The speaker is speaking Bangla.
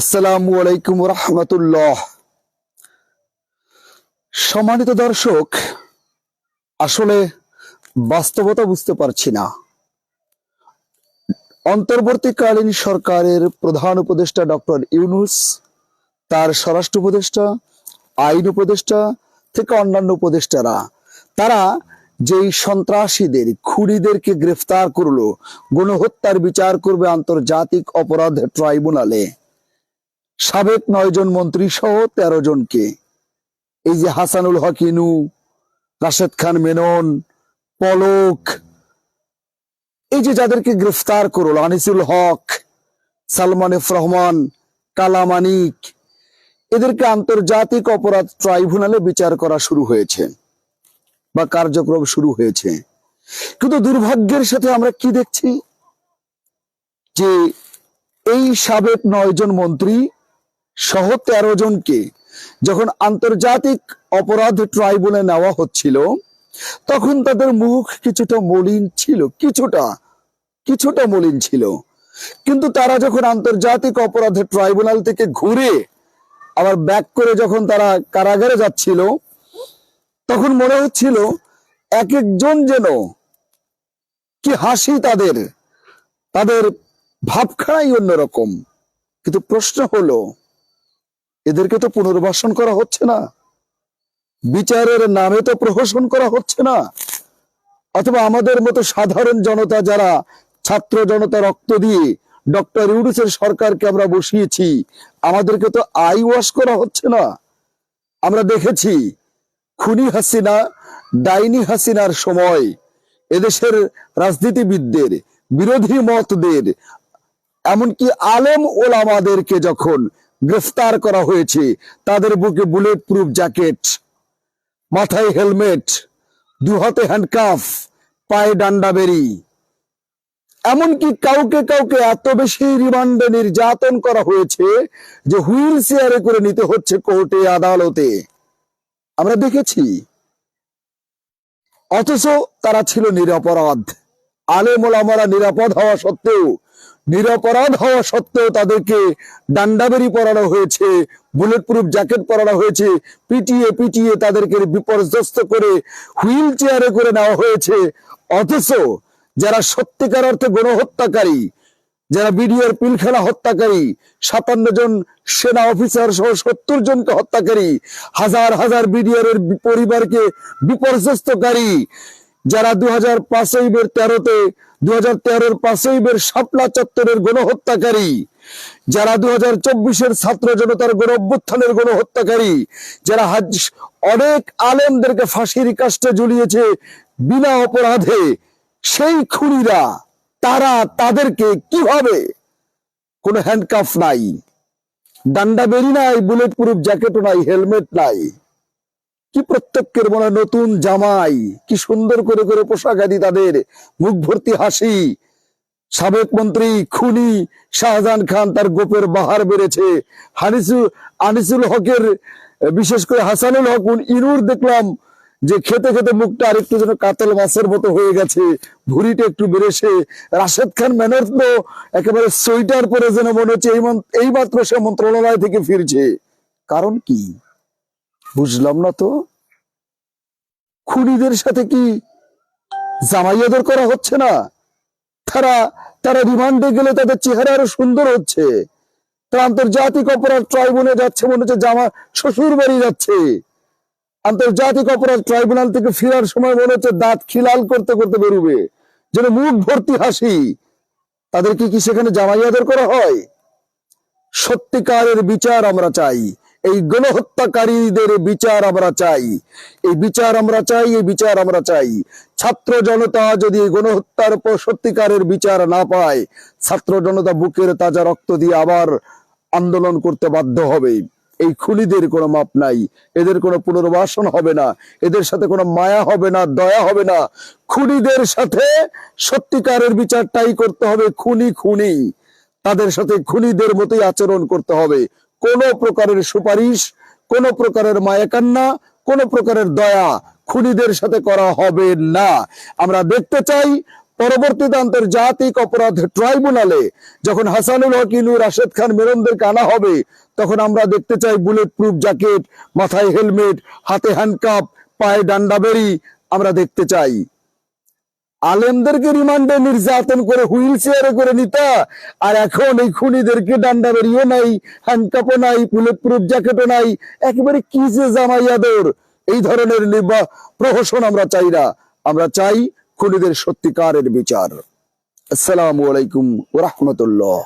আসসালামু আলাইকুম রহমতুল্লাহ। সম্মানিত দর্শক, আসলে বাস্তবতা বুঝতে পারছি না। অন্তর্বর্তীকালীন সরকারের প্রধান উপদেষ্টা ডক্টর ইউনুস, তার স্বরাষ্ট্র উপদেষ্টা, আইন উপদেষ্টা থেকে অন্যান্য উপদেষ্টারা, তারা যেই সন্ত্রাসীদের, খুনিদেরকে গ্রেফতার করল, গণহত্যার বিচার করবে আন্তর্জাতিক অপরাধ ট্রাইব্যুনালে। সাবেক নয় জন মন্ত্রী সহ তেরো জনকে। এই যে হাসানুল হকিনু রাশেদ খান, মেনন, পলক, এই যে যাদেরকে গ্রেফতার করল, আনিসুল হক, সালমান এফ রহমান কালামানিক এদেরকে আন্তর্জাতিক অপরাধ ট্রাইব্যুনালে বিচার করা শুরু হয়েছে বা কার্যক্রম শুরু হয়েছে। কিন্তু দুর্ভাগ্যের সাথে আমরা কি দেখছি? যে এই সাবেক নয় জন মন্ত্রী সহ তেরো জনকে যখন আন্তর্জাতিক অপরাধ ট্রাইব্যুনালে নেওয়া হচ্ছিল, তখন তাদের মুখ কিছুটা মলিন ছিল, কিছুটা কিছুটা মলিন ছিল। কিন্তু তারা যখন আন্তর্জাতিক অপরাধ ট্রাইব্যুনাল থেকে ঘুরে আবার ব্যাক করে যখন তারা কারাগারে যাচ্ছিল, তখন মনে হচ্ছিল এক একজন যেন কি হাসি তাদের তাদের ভাবখানাই অন্যরকম। কিন্তু প্রশ্ন হলো এদেরকে তো পুনর্বাসন করা হচ্ছে না। বিচারের নামে তো প্রহসন করা হচ্ছে না। অথবা আমাদের মতো সাধারণ জনতা যারা ছাত্র জনতা রক্ত দিয়ে ডক্টর ইউনুসের সরকারকে আমরা বসিয়েছি, আমাদেরকে তো আই ওয়াশ করা হচ্ছে না। আমরা দেখেছি খুনি হাসিনা, ডাইনি হাসিনার সময় এদেশের রাজনীতিবিদদের, বিরোধী মতদের, এমনকি আলেম ওলামাদেরকে যখন গ্রেফতার করা হয়েছে। তাদের বুকে বুলেট প্রুফ জ্যাকেট মাথায় হেলমেট দু হাতে হ্যান্ডকাফ পায়ে ডান্ডা বেরি। এমনকি কাউকে কাউকে এত বেশি রিমান্ডে নির্যাতন করা হয়েছে যে হুইল চেয়ারে করে নিতে হচ্ছে কোর্টে আদালতে। আমরা দেখেছি। অথচ তারা ছিল নিরাপরাধ। আলেম ওলামারা নিরাপদ হওয়া সত্ত্বেও নিরপরাধ হওয়া সত্ত্বেও তাদেরকে ডান্ডাবেরি পরানো হয়েছে বুলেট প্রুফ জ্যাকেট পরানো হয়েছে, পিটিয়ে পিটিয়ে তাদেরকে বিপর্যস্ত করে হুইল চেয়ারে করে নেওয়া হয়েছে। অথচ যারা সত্যিকার অর্থে গণহত্যাকারী, যারা বিডিআর পিলখানা হত্যাকারী, সাতান্ন জন সেনা অফিসার সহ সত্তর জনকে হত্যাকারী, হাজার হাজার বিডিআর এর পরিবারকে বিপর্যস্তকারী যারা দু হাজার পাঁচই বের তেরোতে দু হাজার তেরোর পাঁচই বের শাপলা চত্বরের গণহত্যাকারী, যারা দু হাজার চব্বিশের ছাত্র জনতার গণ অভ্যুত্থানের গণহত্যাকারী, যারা হাজ অনেক আলেমদেরকে ফাঁসির কাষ্টে ঝুলিয়েছে বিনা অপরাধে, সেই খুনিরা, তারা তাদেরকে কীভাবে কোনো হ্যান্ডকাফ নাই, ডান্ডা বেরি নাই বুলেট প্রুফ জ্যাকেটও নাই হেলমেট নাই। কি প্রত্যেকের মনে নতুন জামাই? কি সুন্দর করে করে পোশাক আদি তাদের। মুখ ভর্তি হাসি। সাবেক মন্ত্রী খুনি শাহজাহান খান তার গোপের বাহার বেড়েছে। হানিসু আনিসুল হকের, বিশেষ করে হাসানুল হক ইনুর দেখলাম যে খেতে খেতে মুখটা আরেকটু যেন কাতল মাছের মতো হয়ে গেছে। ভুড়িটা একটু বেড়েছে। রাশেদ খান ম্যানর তো একেবারে সোয়েটার পরে যেন মনে হচ্ছে এই মাত্র সে মন্ত্রণালয় থেকে ফিরছে। কারণ কি? বুঝলাম না তো। খুনিদের সাথে কি জামাইয়াদের করা হচ্ছে না? তারা তারা রিমান্ডে গেলে তাদের চেহারা আরও সুন্দর হচ্ছে। তারা আন্তর্জাতিক অপরাধ ট্রাইব্যুনালে যাচ্ছে মনে হচ্ছে জামা শ্বশুর বাড়ি যাচ্ছে। আন্তর্জাতিক অপরাধ ট্রাইব্যুনাল থেকে ফেরার সময় মনে হচ্ছে দাঁত খিলাল করতে করতে বেরোবে। যেন মুখ ভর্তি হাসি। তাদেরকে কি সেখানে জামাইয়াদের করা হয়? সত্যিকারের বিচার আমরা চাই। এই গণহত্যাকারীদের বিচার আমরা চাই। এই বিচার আমরা চাই, এই বিচার আমরা চাই। ছাত্র জনতা যদি গণহত্যার সত্যিকারের বিচার না পায়, ছাত্র জনতা বুকের তাজা রক্ত দিয়ে আবার আন্দোলন করতে বাধ্য হবে। এই খুনিদের কোনো মাপ নাই। এদের কোনো পুনর্বাসন হবে না। এদের সাথে কোনো মায়া হবে না, দয়া হবে না। খুনিদের সাথে সত্যিকারের বিচারটাই করতে হবে। খুনি খুনি। তাদের সাথে খুনিদের মতোই আচরণ করতে হবে। কোন প্রকারের সুপারিশ, কোন প্রকারের মায়াকান্না, কোন প্রকারের দয়া খুনিদের সাথে করা হবে না। আমরা দেখতে চাই পরবর্তীতে আন্তর্জাতিক অপরাধ ট্রাইব্যুনালে যখন হাসানুল হক ইনু রাশেদ খান মেরনদেরকে আনা হবে, তখন আমরা দেখতে চাই বুলেট প্রুফ জ্যাকেট, মাথায় হেলমেট, হাতে হ্যান্ডকাপ পায়ে ডান্ডা বেরি, আমরা দেখতে চাই। আলেমদেরকে রিমান্ডে নির্যাতন করে হুইল চেয়ারে করে নিতা, আর এখন এই খুনিদেরকে ডান্ডা বেরিয়ে নাই হ্যান্ডকাপও নাই বুলেট প্রুফ জ্যাকেটও নাই, একেবারে কি যে জামাইয়াদর এই ধরনের নির্বা প্রহসন আমরা চাই না। আমরা চাই খুনিদের সত্যিকারের বিচার। আসসালামু আলাইকুম ওরহমতুল্লাহ